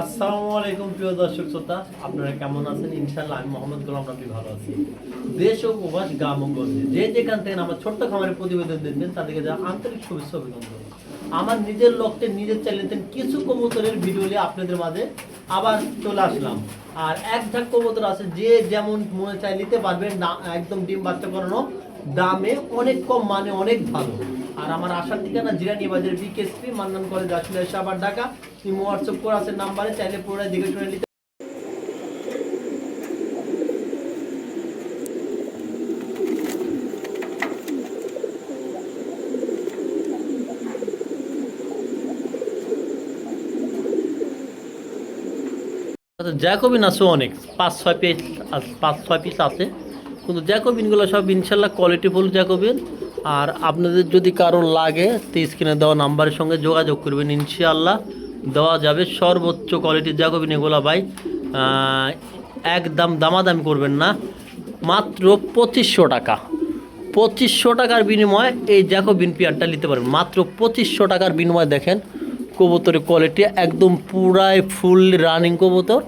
আসসালামু আলাইকুম প্রিয় দর্শক শ্রোতা, আপনারা কেমন আছেন? ইনশাআল্লাহ আমি মোহাম্মদ গোলাম রাব্বি ভালো আছি। দেশ ও প্রবাস গ্রাম ও যে যেখান থেকে আমার ছোট্ট খামারের প্রতিবেদন দিচ্ছেন তাদেরকে যা আন্তরিক শুভেচ্ছা অভিনন্দন। আমার নিজের লক্ষ্যে নিজের চ্যানেলের কিছু কবুতরের ভিডিও নিয়ে আপনাদের মাঝে আবার চলে আসলাম। আর এক ঝাঁক কবুতর আছে, যে যেমন মনে চাই নিতে পারবেন না, একদম ডিম বাচ্চা করানো, দামে অনেক কম মানে অনেক ভালো। আর আমার আসার ঠিকানা জিরানি বাজার বিকেএসপি মান্নান কলেজ আসলে এসে আবার ঢাকা। ইমো হোয়াটসঅ্যাপ করে, আছে নাম্বারে, চাইলে পুরোটা দেখে শুনে নিতে জ্যাকোবিন আছে অনেক। পাঁচ, ছয় পিস পাঁচ, ছয় পিস আছে। কিন্তু জ্যাকোবিনগুলো সব ইনশাল্লাহ কোয়ালিটিফুল জ্যাকোবিন। আর আপনাদের যদি কারও লাগে, তো স্ক্রিনে দেওয়া নাম্বারের সঙ্গে যোগাযোগ করবেন, ইনশাআল্লাহ। দেওয়া যাবে সর্বোচ্চ কোয়ালিটির জ্যাকোবিন এগুলো ভাই একদম দামাদামি করবেন না, মাত্র পঁচিশশো টাকা। পঁচিশশো টাকার বিনিময়ে এই জ্যাকোবিন পেয়ারটা নিতে পারবেন। মাত্র পঁচিশশো টাকার বিনিময়ে দেখেন, কবুতরের কোয়ালিটি একদম পুরাই ফুল রানিং কবুতর।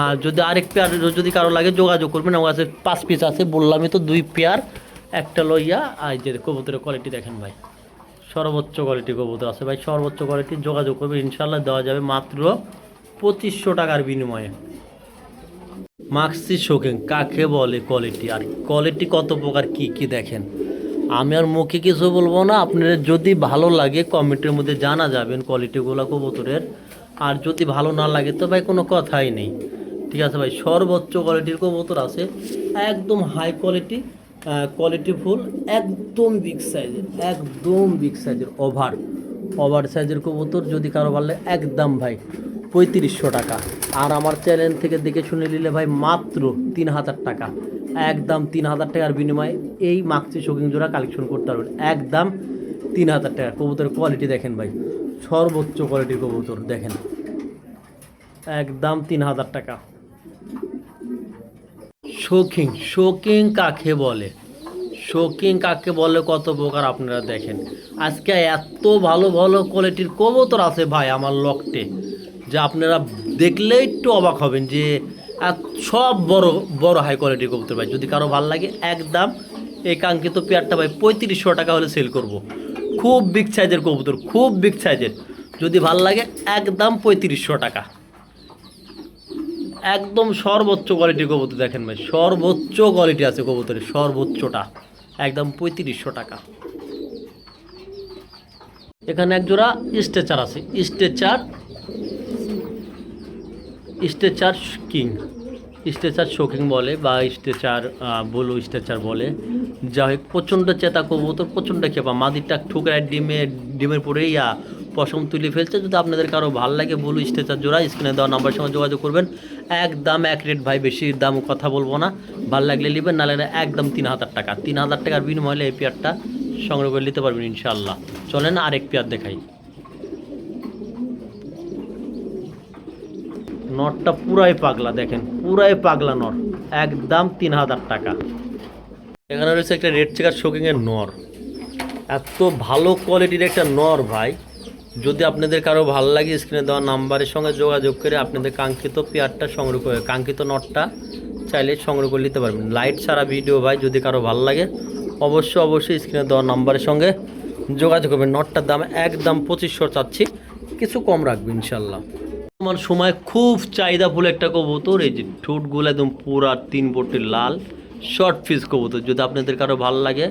আর যদি আরেক পেয়ার যদি কারও লাগে যোগাযোগ করবেন, আমার কাছে পাঁচ পিস আছে, বললামই তো দুই পেয়ার। একটা লইয়া আর যে কবুতরের কোয়ালিটি দেখেন ভাই। সর্বোচ্চ কোয়ালিটি কবুতর আছে ভাই, সর্বোচ্চ কোয়ালিটি যোগাযোগ করবে ইনশাল্লাহ দেওয়া যাবে মাত্র পঁচিশশো টাকার বিনিময়ে। মাক্সি শোকেন কাকে বলে কোয়ালিটি আর কোয়ালিটি কত প্রকার, কি কি দেখেন? আমি আর মুখে কিছু বলব না, আপনাদের যদি ভালো লাগে কমেন্টের মধ্যে জানা যাবেন কোয়ালিটিগুলো কবুতরের। আর যদি ভালো না লাগে তো ভাই কোনো কথাই নেই। ঠিক আছে ভাই, সর্বোচ্চ কোয়ালিটির কবুতর আছে, একদম হাই কোয়ালিটি কোয়ালিটি ফুল একদম বিগ সাইজের একদম বিগ সাইজের ওভার ওভার সাইজের কবুতর যদি কারও ভালো একদম ভাই, পঁয়ত্রিশশো টাকা। আর আমার চ্যানেল থেকে দেখে শুনে নিলে ভাই, মাত্র তিন হাজার টাকা। একদম তিন হাজার টাকার বিনিময়ে এই মাক্সি শোকিং জোড়া কালেকশন করতে পারবেন। একদম তিন হাজার টাকা। কবুতরের কোয়ালিটি দেখেন ভাই, সর্বোচ্চ কোয়ালিটির কবুতর দেখেন। একদম তিন হাজার টাকা। শোকিং শোকিং কাকে বলে? শোকিং কাকে বলে কত প্রকার আপনারা দেখেন। আজকে এত ভালো ভালো কোয়ালিটির কবুতর আছে ভাই আমার লকটে, যে আপনারা দেখলে একটু অবাক হবেন যে সব বড় বড় হাই কোয়ালিটির কবুতর ভাই। যদি কারও ভালো লাগে, একদম এই কাঙ্ক্ষিত পেয়ারটা ভাই পঁয়ত্রিশশো টাকা হলে সেল করব। খুব বিগ সাইজের কবুতর, খুব বিগ সাইজের যদি ভালো লাগে, একদম পঁয়ত্রিশশো টাকা। একদম সর্বোচ্চ কোয়ালিটির কবুতর দেখেন ভাই, সর্বোচ্চ কোয়ালিটি আছে কবুতরের, সর্বোচ্চটা, একদম পঁয়ত্রিশশো টাকা। এখানে এক জোড়া স্ট্রেচার আছে stretcher stretcher king stretcher shocking বলে বা স্ট্রেচার বলো স্ট্রেচার বলে। যা হোক, প্রচণ্ড চেতা কবুতর, প্রচণ্ড খেপা, মাদিরটা ঠুকরায় ডিমে, ডিমের পরে ইয়া পশম তুলে ফেলছে। যদি আপনাদের কারও ভালো লাগে বলু স্টেচার জোড়া, স্ক্রিনে দেওয়া নাম্বার সঙ্গে যোগাযোগ করবেন। একদম এক রেট ভাই, বেশি দাম কথা বলব না। ভালো লাগলে নেবেন, না একদম তিন হাজার টাকা। তিন হাজার টাকার বিনিময় হলে এই পেয়ারটা সংগ্রহ করে নিতে পারবেন ইনশাল্লাহ চলেন আরেক পেয়ার দেখাই। নটটা পুরাই পাগলা, দেখেন, পুরাই পাগলা নর একদম তিন হাজার টাকা। এখানে রয়েছে একটা রেড চেকার শোকিংয়ের নর। এত ভালো কোয়ালিটির একটা নর ভাই। যদি আপনাদের কারও ভালো লাগে স্ক্রিনে দেওয়া নাম্বারের সঙ্গে যোগাযোগ করে আপনাদের কাঙ্ক্ষিত পেয়ারটা সংগ্রহ করে, কাঙ্ক্ষিত নটটা চাইলে সংগ্রহ করে নিতে পারবেন। লাইট ছাড়া ভিডিও ভাই, যদি কারও ভালো লাগে, অবশ্যই অবশ্যই স্ক্রিনে দেওয়া নাম্বারের সঙ্গে যোগাযোগ করবেন। নটটার দাম একদম পঁচিশশো চাচ্ছি, কিছু কম রাখবেন ইনশাল্লাহ আমার সময় খুব চাহিদা ফুল একটা কবুতর, এই যে ঠোঁটগুলো একদম পুরা তিন বটি লাল শর্ট ফিস কবুতর। যদি আপনাদের কারও ভালো লাগে,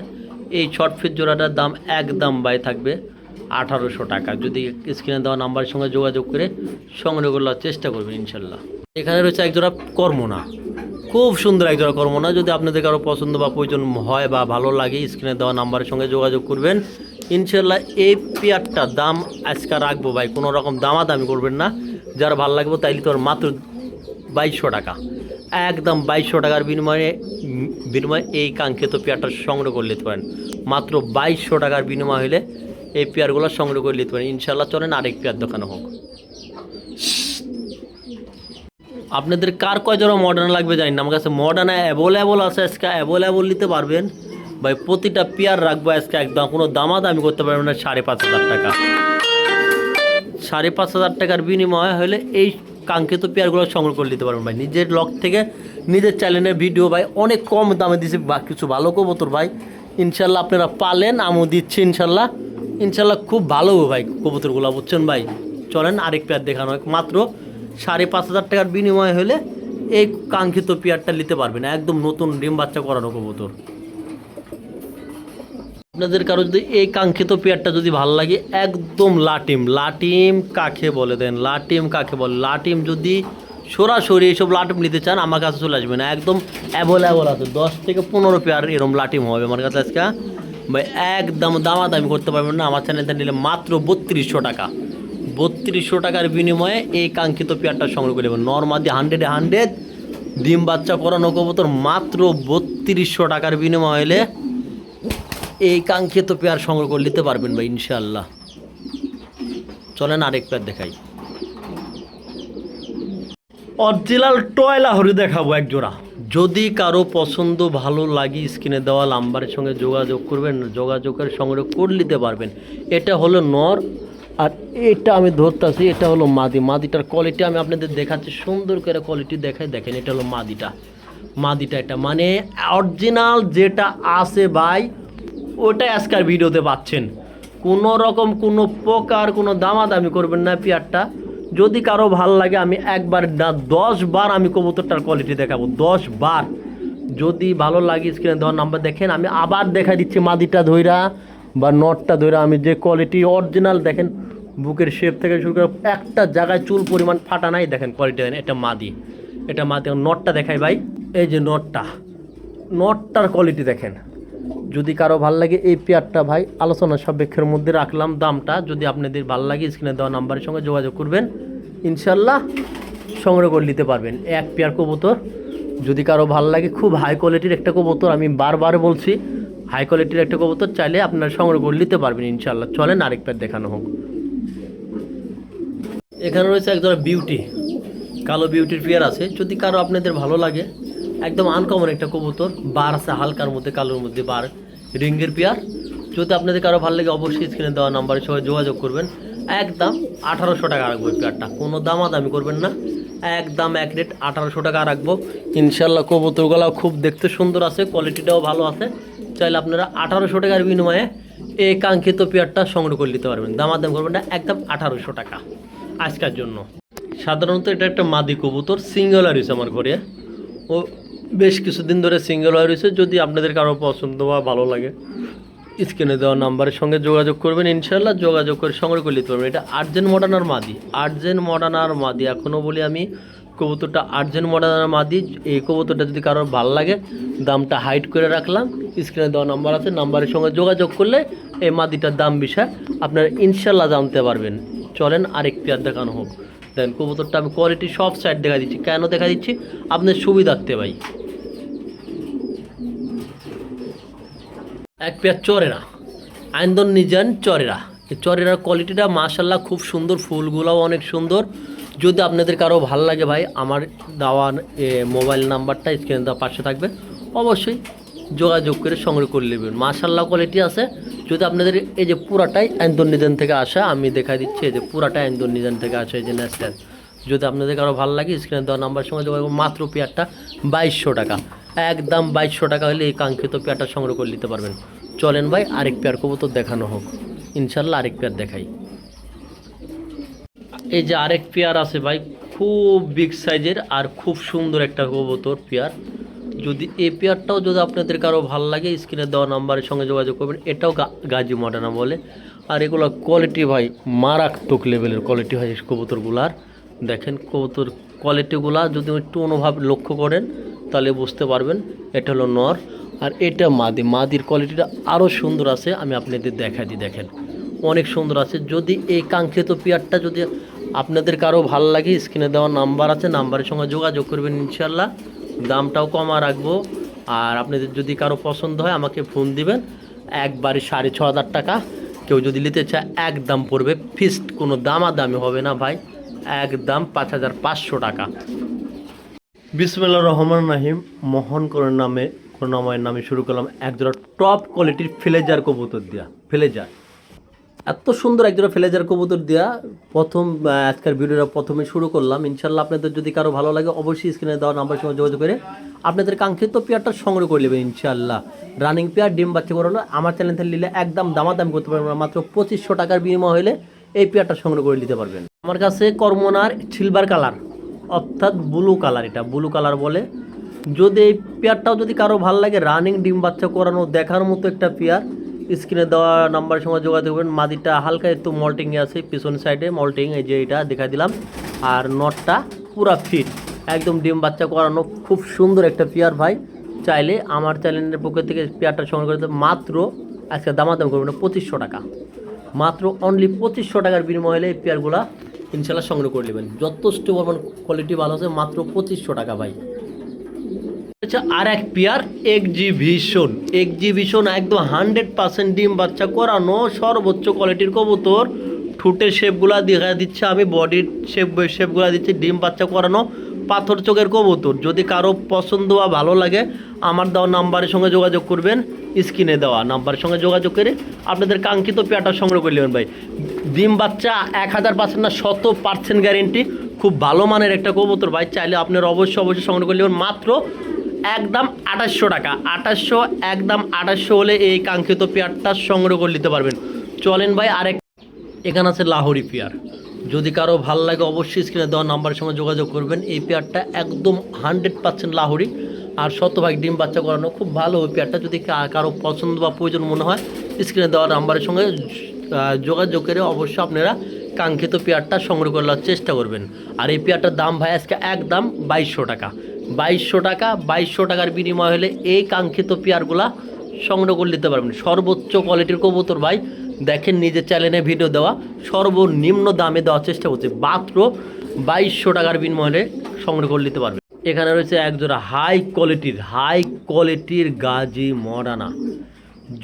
এই শর্ট ফিস জোড়াটার দাম একদম বাই থাকবে আঠারোশো টাকা। যদি স্ক্রিনে দেওয়া নাম্বারের সঙ্গে যোগাযোগ করে সংগ্রহ করার চেষ্টা করবেন ইনশাল্লাহ। এখানে রয়েছে একজোড়া কর্মনা। খুব সুন্দর একজোড়া কর্মনা। যদি আপনাদের কারও পছন্দ বা প্রয়োজন হয় বা ভালো লাগে স্ক্রিনে দেওয়া নাম্বারের সঙ্গে যোগাযোগ করবেন। ইনশাল্লাহ এই পেয়ারটা দাম আজকে রাখব ভাই। কোনো রকম দামাদামি করবেন না। যারা ভালো লাগবে তাইলে তোর মাত্র বাইশশো টাকা। একদম বাইশশো টাকার বিনিময়ে বিনিময়ে এই কাঙ্ক্ষিত পেয়ারটা সংগ্রহ করে নিতে পারেন। মাত্র বাইশশো টাকার বিনিময় হলে এই পেয়ারগুলো সংগ্রহ করে নিতে পারেন। ইনশাল্লাহ চলেন আরেক পেয়ার দোকানে হোক। আপনাদের কার কয় জোড়া মডার্ন লাগবে জানি না। আমার কাছে মডার্ন অ্যাভেলেবল আছে, আজকে অ্যাভেলেবল নিতে পারবেন। ভাই, প্রতিটা পেয়ার রাখব আজকে একদম। কোনো দামাদামি করতে পারবেন না, সাড়ে পাঁচ হাজার টাকা। সাড়ে পাঁচ হাজার টাকার বিনিময়ে হলে এই কাঙ্ক্ষিত পেয়ারগুলো সংগ্রহ করে নিতে পারবেন ভাই। নিজের লক থেকে নিজের চ্যানেলের ভিডিও ভাই, অনেক কম দামে দিছে। বা কিছু ভালো কবুতর ভাই। ইনশাল্লাহ আপনারা পালেন, আমও দিচ্ছি ইনশাল্লাহ ইনশাল্লাহ খুব ভালো ভাই কবুতরগুলো বুঝছেন ভাই? চলেন আরেক পেয়ার দেখানো হয়। মাত্র সাড়ে পাঁচ হাজার টাকার বিনিময় হলে এই কাঙ্ক্ষিত পেয়ারটা নিতে পারবেন। একদম নতুন ডিম বাচ্চা করানো কবুতর। আপনাদের কারও যদি এই কাঙ্ক্ষিত পেয়ারটা যদি ভালো লাগে, একদম লাটিম লাটিম কাকে বলে দেন? লাটিম কাকে বলে? লাটিম যদি সরাসরি এইসব লাটিম নিতে চান, আমার কাছে চলে আসবেন। একদম অ্যাভেলেবল আছে। দশ থেকে পনেরো পেয়ার এরকম লাটিম হবে আমার কাছে আজকে। ভাই, একদম দামাদামি করতে পারবেন না। আমার চ্যানেলটা নিলে মাত্র বত্রিশশো টাকা। বত্রিশশো টাকার বিনিময়ে এই কাঙ্ক্ষিত পেয়ারটা সংগ্রহ করে নেবেন। নর্মাদি হান্ড্রেডে হান্ড্রেড, ডিম বাচ্চা করানো কবুতর মাত্র বত্রিশশো টাকার বিনিময় হলে এই কাঙ্ক্ষিত পেয়ার সংগ্রহ করে নিতে পারবেন ভাই ইনশাল্লাহ চলেন আরেক পেয়ার দেখাই। অরিজিনাল টয়লা হরি দেখাবো এক জোড়া। যদি কারও পছন্দ ভালো লাগে স্ক্রিনে দেওয়া নাম্বারের সঙ্গে যোগাযোগ করবেন, যোগাযোগের সংগ্রহ করে নিতে পারবেন। এটা হলো নর, আর এটা আমি ধরতেছি, এটা হলো মাদি। মাদিটার কোয়ালিটি আমি আপনাদের দেখাচ্ছি, সুন্দর করে কোয়ালিটি দেখাই দেখেন, এটা হলো মাদিটা। মাদিটা এটা মানে অরিজিনাল যেটা আছে ভাই, ওটা আজকের ভিডিওতে পাচ্ছেন। কোনো রকম কোনো প্রকার কোনো দামাদামি করবেন না পেয়ারটা যদি কারও ভালো লাগে, আমি একবার না, দশ বার আমি কবুতরটার কোয়ালিটি দেখাবো, দশ বার। যদি ভালো লাগে স্ক্রিনে দেওয়ার নাম্বার দেখেন, আমি আবার দেখা দিচ্ছি মাদিটা ধইরা বা নটটা ধইরা। আমি যে কোয়ালিটি অরিজিনাল দেখেন, বুকের শেপ থেকে শুরু করে একটা জায়গায় চুল পরিমাণ ফাটা নাই, দেখেন কোয়ালিটি দেখেন এটা মাদি। এটা মাদি, নটটা দেখাই ভাই। এই যে নটটা, নটটার কোয়ালিটি দেখেন। যদি কারও ভালো লাগে এই পেয়ারটা ভাই, আলোচনা সাপেক্ষের মধ্যে রাখলাম দামটা। যদি আপনাদের ভালো লাগে, স্ক্রিনে দেওয়া নাম্বারের সঙ্গে যোগাযোগ করবেন। ইনশাল্লাহ সংগ্রহ করে নিতে পারবেন। এক পেয়ার কবুতর। যদি কারও ভালো লাগে, খুব হাই কোয়ালিটির একটা কবুতর, আমি বারবার বলছি হাই কোয়ালিটির একটা কবুতর চাইলে আপনারা সংগ্রহ করে নিতে পারবেন ইনশাল্লাহ। চলেন আরেক পেয়ার দেখানো হোক। এখানে রয়েছে একজন বিউটি কালো বিউটির পেয়ার আছে। যদি কারও আপনাদের ভালো লাগে একদম আনকমন একটা কবুতর, বার আছে, হালকার মধ্যে, কালোর মধ্যে বার। রিঙ্গের পেয়ার। যদি আপনাদের কারও ভালো লাগে, অবশ্যই স্ক্রিনে দেওয়া নাম্বারের সঙ্গে যোগাযোগ করবেন। একদম আঠারোশো টাকা রাখব পেয়ারটা। কোনো দামাদামি করবেন না। একদম এক রেট আঠারোশো টাকা রাখব। ইনশাল্লাহ কবুতরগুলো খুব দেখতে সুন্দর আছে কোয়ালিটিটাও ভালো আছে। চাইলে আপনারা আঠারোশো টাকার বিনিময়ে এই কাঙ্ক্ষিত পেয়ারটা সংগ্রহ করে নিতে পারবেন। দামাদাম করবেন না, একদম আঠারোশো টাকা আজকের জন্য। সাধারণত এটা একটা মাদি কবুতর, সিঙ্গেল রয়েছে আমার ঘরে। ও বেশ কিছুদিন ধরে সিঙ্গেল হয়ে রয়েছে। যদি আপনাদের কারও পছন্দ বা ভালো লাগে, স্ক্রিনে দেওয়া নাম্বারের সঙ্গে যোগাযোগ করবেন। ইনশাল্লাহ যোগাযোগ করে সংগ্রহ করে নিতে পারবেন। এটা আর্জেন্ট মডার্নার মাদি আর্জেন্ট মডার্নার মাদি এখনও বলি আমি, কবুতরটা আর্জেন্ট মডার্নার মাদি এই কবুতরটা যদি কারোর ভালো লাগে, দামটা হাইট করে রাখলাম। স্ক্রিনে দেওয়া নাম্বার আছে, নাম্বারের সঙ্গে যোগাযোগ করলে এই মাদিটার দাম বিষয় আপনারা ইনশাল্লাহ জানতে পারবেন। চলেন আরেক পেয়ার দেখানো হোক। দেন, কবুতরটা আমি কোয়ালিটি সব সাইড দেখা দিচ্ছি। কেন দেখা দিচ্ছি? আপনার সুবিধার্থে ভাই। এক পেয়ার চরেরা আইন্দন নিজান চরেরা। এই চরেরার কোয়ালিটিটা মাশাল্লাহ খুব সুন্দর ফুলগুলোও অনেক সুন্দর। যদি আপনাদের কারও ভালো লাগে ভাই আমার দেওয়া এ, মোবাইল নাম্বারটা স্ক্রিনে দেওয়া পাশে থাকবে। অবশ্যই যোগাযোগ করে সংগ্রহ করে নেবেন। মাশাল্লাহ কোয়ালিটি আছে। যদি আপনাদের এই যে পুরাটাই নিজান থেকে আসা আমি দেখা দিচ্ছি এই যে পুরাটাই আইন্দন নিজান থেকে আসা এই যে ন্যাস্টার যদি আপনাদের কারও ভালো লাগে স্ক্রিনে দেওয়া নাম্বার সঙ্গে যোগাযোগ মাত্র পেয়ারটা বাইশশো টাকা। একদম বাইশশো টাকা হলে এই কাঙ্ক্ষিত পেয়ারটা সংগ্রহ করে নিতে পারবেন। চলেন ভাই, আরেক পেয়ার কবুতর দেখানো হোক। ইনশাল্লাহ আরেক পেয়ার দেখাই। এই যে আরেক পেয়ার আছে ভাই, খুব বিগ সাইজের আর খুব সুন্দর একটা কবুতর পেয়ার। যদি এই পেয়ারটাও যদি আপনাদের কারও ভালো লাগে, স্ক্রিনে দেওয়া নাম্বারের সঙ্গে যোগাযোগ করবেন। এটাও গাজী মডার্না বলে। আর এগুলো কোয়ালিটি ভাই, মারাত্মক লেভেলের কোয়ালিটি হয় কবুতরগুলার। দেখেন কবুতর কোয়ালিটিগুলা যদি একটু অনুভব লক্ষ্য করেন তাহলে বুঝতে পারবেন, এটা হলো নর, আর এটা মাদি। মাদির কোয়ালিটিটা আরও সুন্দর আছে, আমি আপনাদের দেখা দিই, দেখেন। অনেক সুন্দর আছে। যদি এই কাঙ্ক্ষিত পেয়ারটা যদি আপনাদের কারও ভালো লাগে, স্ক্রিনে দেওয়া নাম্বার আছে, নাম্বারের সঙ্গে যোগাযোগ করবেন ইনশাল্লাহ দামটাও কমা রাখব। আর আপনাদের যদি কারও পছন্দ হয়, আমাকে ফোন দিবেন। একবারে সাড়ে ছ হাজার টাকা। কেউ যদি নিতে চায়, এক দাম পড়বে। ফিক্সড কোনো দামাদামি হবে না ভাই। একদম পাঁচ হাজার পাঁচশো টাকা। বিসমুল্লাহ রহমান রাহিম। মোহন করুন নামে, করুণাময়ের নামে শুরু করলাম একজোড়া টপ কোয়ালিটির ফ্লেজার কবুতর দেওয়া ফ্লেজার। এত সুন্দর একজোড়া ফ্লেজার কবুতর দেওয়া প্রথম আজকের ভিডিওটা প্রথমে শুরু করলাম। ইনশাল্লাহ আপনাদের যদি কারও ভালো লাগে, অবশ্যই স্ক্রিনে দেওয়া নাম্বার সঙ্গে যোগাযোগ করে আপনাদের কাঙ্ক্ষিত পেয়ারটা সংগ্রহ করে নেবেন ইনশাল্লাহ রানিং পেয়ার, ডিম, বাচ্চা করানো আমার চ্যানেল থেকে নিলে একদম দামাদামি করতে পারবেন। মাত্র পঁচিশশো টাকার বিনিময় হলে এই পেয়ারটা সংগ্রহ করে নিতে পারবেন। আমার কাছে কর্মনার সিলভার কালার অর্থাৎ ব্লু কালার এটা। ব্লু কালার বলে, যদি এই পেয়ারটাও যদি কারও ভালো লাগে রানিং ডিম বাচ্চা করানো, দেখার মতো একটা পেয়ার স্ক্রিনে দেওয়া নাম্বারের সঙ্গে যোগাযোগ করবেন। মাদিটা হালকা একটু মল্টিংয়ে আছে, পিছন সাইডে মল্টিং এই যে এটা, দেখা দিলাম। আর নটটা পুরা ফিট একদম ডিম বাচ্চা করানো, খুব সুন্দর একটা পেয়ার ভাই। চাইলে আমার চ্যানেলের পক্ষ থেকে পেয়ারটা সংগ্রহ করতে মাত্র, আজকে দামাদাম করবেন পঁচিশশো টাকা। মাত্র অনলি পঁচিশশো টাকার বিনিময়ে হলে এই পেয়ারগুলা ইনশাল্লাহ সংগ্রহ করে নেবেন। যথেষ্ট পরিমাণ কোয়ালিটি ভালো আছে, মাত্র পঁচিশশো টাকা ভাই। আচ্ছা আর এক পেয়ার এক্সিবিশন এক্সিবিশন একদম হান্ড্রেড পার্সেন্ট ডিম বাচ্চা করানো, সর্বোচ্চ কোয়ালিটির কবুতর। ঠুটের শেপগুলা দেখা দিচ্ছে, আমি বডির শেপ শেপগুলা দিচ্ছি, ডিম বাচ্চা করানো। পাথর চোখের কবুতর। যদি কারও পছন্দ বা ভালো লাগে, আমার দেওয়া নাম্বারের সঙ্গে যোগাযোগ করবেন, স্ক্রিনে দেওয়া নাম্বারের সঙ্গে যোগাযোগ করে আপনাদের কাঙ্ক্ষিত পেয়ারটা সংগ্রহ করে নেবেন ভাই। ডিম বাচ্চা এক হাজার পার্সেন্ট না, শত পার্সেন্ট গ্যারেন্টি খুব ভালো মানের একটা কবুতর ভাই। চাইলে আপনার অবশ্যই অবশ্যই সংগ্রহ করে নেবেন। মাত্র একদম আঠাশশো টাকা। আঠাশশো, একদম আঠাশশো হলে এই কাঙ্ক্ষিত পেয়ারটা সংগ্রহ করে নিতে পারবেন। চলেন ভাই, আরেক এখানে আছে লাহোরি পেয়ার। যদি কারও ভালো লাগে, অবশ্যই স্ক্রিনে দেওয়া নাম্বারের সঙ্গে যোগাযোগ করবেন। এই পেয়ারটা একদম হান্ড্রেড পার্সেন্ট লাহোরি আর শতভাগ ডিম বাচ্চা করানো খুব ভালো ওই পেয়ারটা যদি কারও পছন্দ বা প্রয়োজন মনে হয় স্ক্রিনে দেওয়া নাম্বারের সঙ্গে যোগাযোগ করে অবশ্যই আপনারা কাঙ্ক্ষিত পেয়ারটা সংগ্রহ করার চেষ্টা করবেন। আর এই পেয়ারটার দাম ভাই আজকে একদম বাইশশো টাকা। বাইশশো টাকা, বাইশশো টাকার বিনিময় হলে এই কাঙ্ক্ষিত পেয়ারগুলা সংগ্রহ করে নিতে পারবেন। সর্বোচ্চ কোয়ালিটির কবুতর ভাই দেখেন নিজের চ্যানেলে ভিডিও দেওয়া, সর্বনিম্ন দামে দেওয়ার চেষ্টা করছে। মাত্র বাইশশো টাকার বিনিময়ে সংগ্রহ করে নিতে পারবেন এখানে রয়েছে একজোড়া হাই কোয়ালিটির হাই কোয়ালিটির গাজি মডানা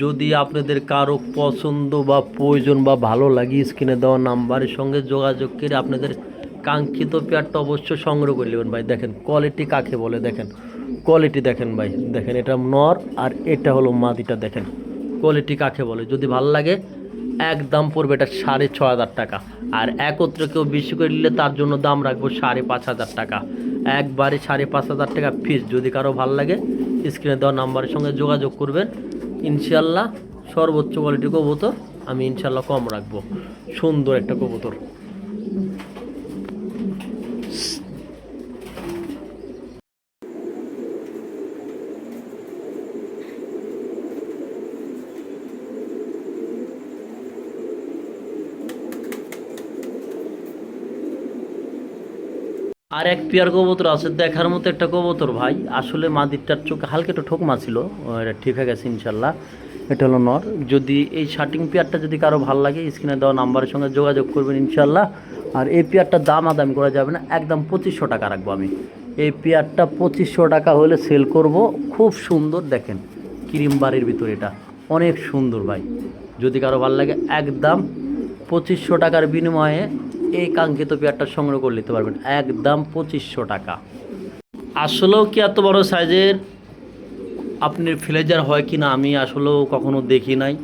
যদি আপনাদের কারও পছন্দ বা প্রয়োজন বা ভালো লাগে স্ক্রিনে দেওয়া নাম্বারের সঙ্গে যোগাযোগ করে আপনাদের কাঙ্ক্ষিত পেয়ারটা অবশ্যই সংগ্রহ করে নেবেন ভাই। দেখেন কোয়ালিটি কাকে বলে, দেখেন। কোয়ালিটি দেখেন ভাই। দেখেন এটা নর আর এটা হলো মাদিটা দেখেন। কোয়ালিটি কাকে বলে? যদি ভালো লাগে এক দাম পড়বে এটা সাড়ে ছ হাজার টাকা। আর একত্রে কেউ বেশি করে নিলে তার জন্য দাম রাখব সাড়ে পাঁচ হাজার টাকা। একবারে সাড়ে পাঁচ হাজার টাকা ফিস যদি কারও ভালো লাগে স্ক্রিনে দেওয়া নাম্বারের সঙ্গে যোগাযোগ করবেন। ইনশাল্লাহ সর্বোচ্চ কোয়ালিটির কবুতর আমি ইনশাল্লাহ কম রাখব। সুন্দর একটা কবুতর। আর এক পেয়ার কবুতর আছে, দেখার মতো একটা কবুতর ভাই। আসলে মাদিরটার চোখে হালকা একটু ঠোকমা ছিল। এটা ঠিক হয়ে গেছে ইনশাল্লাহ। এটা হলো নর। যদি এই শার্টিং পেয়ারটা যদি কারও ভালো লাগে স্ক্রিনে দেওয়া নাম্বারের সঙ্গে যোগাযোগ করবেন ইনশাল্লাহ। আর এই পেয়ারটার দাম আদামি করা যাবে না, একদম পঁচিশশো টাকা রাখব আমি। এই পেয়ারটা পঁচিশশো টাকা হলে সেল করব। খুব সুন্দর দেখেন, ক্রিম বাড়ির ভিতরে এটা। অনেক সুন্দর ভাই। যদি কারও ভালো লাগে, একদম পঁচিশশো টাকার বিনিময়ে এই কাঙ্ক্ষিত পেয়ারটা সংগ্রহ করে নিতে পারবেন একদম পঁচিশশো টাকা। আসলেও কি এত বড় সাইজের আপনি ফ্লেজার হয় কি না আমি আসলেও কখনো দেখি নাই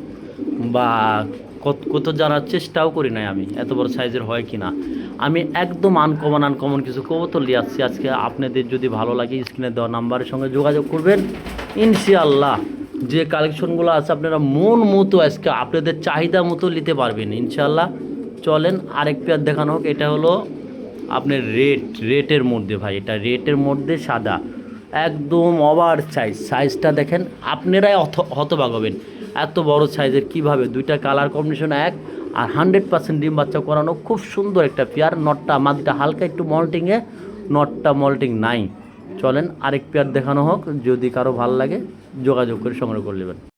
বা কত জানার চেষ্টাও করি নাই আমি এত বড় সাইজের হয় কি না আমি একদম আনকমন আনকমন কিছু কবুতর নিয়ে আসছি। আজকে আপনাদের যদি ভালো লাগে স্ক্রিনে দেওয়া নাম্বারের সঙ্গে যোগাযোগ করবেন। ইনশাআল্লাহ যে কালেকশনগুলো আছে, আপনারা মন মতো আজকে আপনাদের চাহিদা মতো নিতে পারবেন, ইনশাআল্লাহ। চলেন, আরেক পেয়ার দেখানো হোক, এটা হলো আপনার রেট, রেটের মধ্যে ভাই, এটা রেটের মধ্যে সাদা, একদম ওভার সাইজ সাইজটা দেখেন, আপনারাই হত, হতবাক হবেন। এত বড় সাইজের কীভাবে? দুইটা কালার কম্বিনেশন এক, আর হান্ড্রেড পার্সেন্ট ডিম বাচ্চা করানো, খুব সুন্দর একটা পেয়ার নটটা মাদিটা হালকা একটু মল্টিংয়ে নটটা মল্টিং নাই। চলেন, আরেক পেয়ার দেখানো হোক, যদি কারও ভালো লাগে, যোগাযোগ করে সংগ্রহ করে নেবেন।